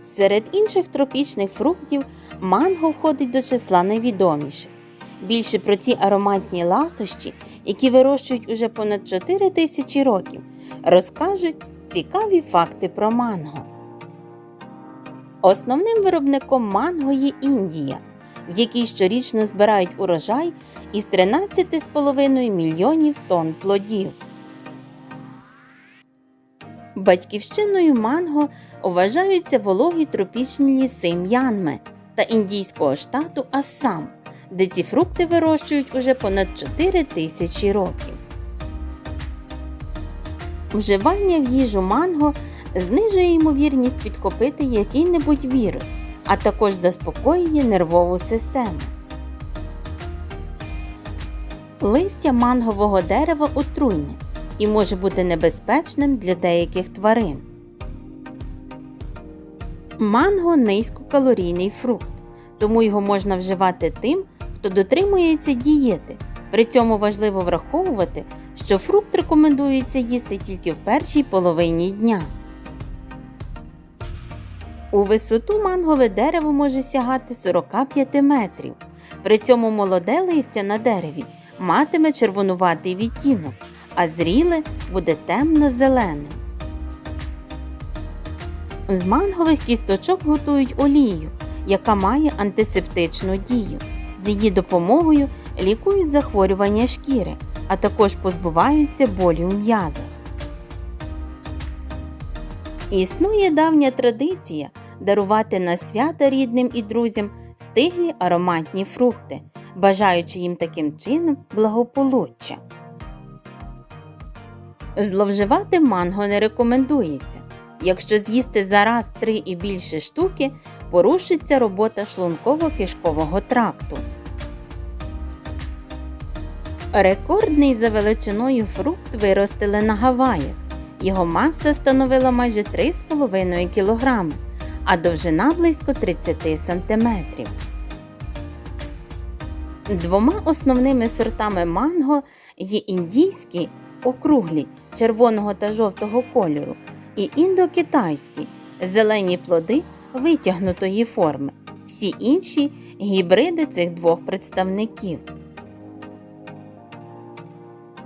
Серед інших тропічних фруктів манго входить до числа найвідоміших. Більше про ці ароматні ласощі, які вирощують уже понад 4 тисячі років, розкажуть цікаві факти про манго. Основним виробником манго є Індія, в якій щорічно збирають урожай із 13,5 мільйонів тонн плодів. Батьківщиною манго вважаються вологі тропічні ліси М'янми та індійського штату Ассам, де ці фрукти вирощують уже понад 4 тисячі років. Вживання в їжу манго знижує ймовірність підхопити який-небудь вірус, а також заспокоює нервову систему. Листя мангового дерева отруйне і може бути небезпечним для деяких тварин. Манго низькокалорійний фрукт, тому його можна вживати тим, хто дотримується дієти. При цьому важливо враховувати, що фрукт рекомендується їсти тільки в першій половині дня. У висоту мангове дерево може сягати 45 метрів. При цьому молоде листя на дереві матиме червонуватий відтінок, а зріле буде темно-зеленим. З мангових кісточок готують олію, яка має антисептичну дію. З її допомогою лікують захворювання шкіри, а також позбуваються болі у м'язах. Існує давня традиція дарувати на свята рідним і друзям стиглі ароматні фрукти, бажаючи їм таким чином благополуччя. Зловживати манго не рекомендується. Якщо з'їсти зараз три і більше штуки, порушиться робота шлунково-кишкового тракту. Рекордний за величиною фрукт виростили на Гаваях. Його маса становила майже 3,5 кг, а довжина близько 30 см. Двома основними сортами манго є індійські округлі червоного та жовтого кольору і індокитайські зелені плоди витягнутої форми. Всі інші гібриди цих двох представників.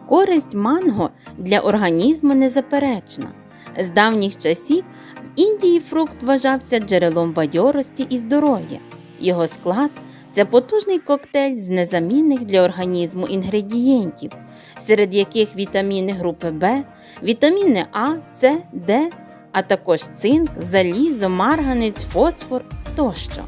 Користь манго для організму незаперечна. З давніх часів в Індії фрукт вважався джерелом бадьорості і здоров'я. Його склад це потужний коктейль з незамінних для організму інгредієнтів, серед яких вітаміни групи В, вітаміни А, С, Д, а також цинк, залізо, марганець, фосфор тощо.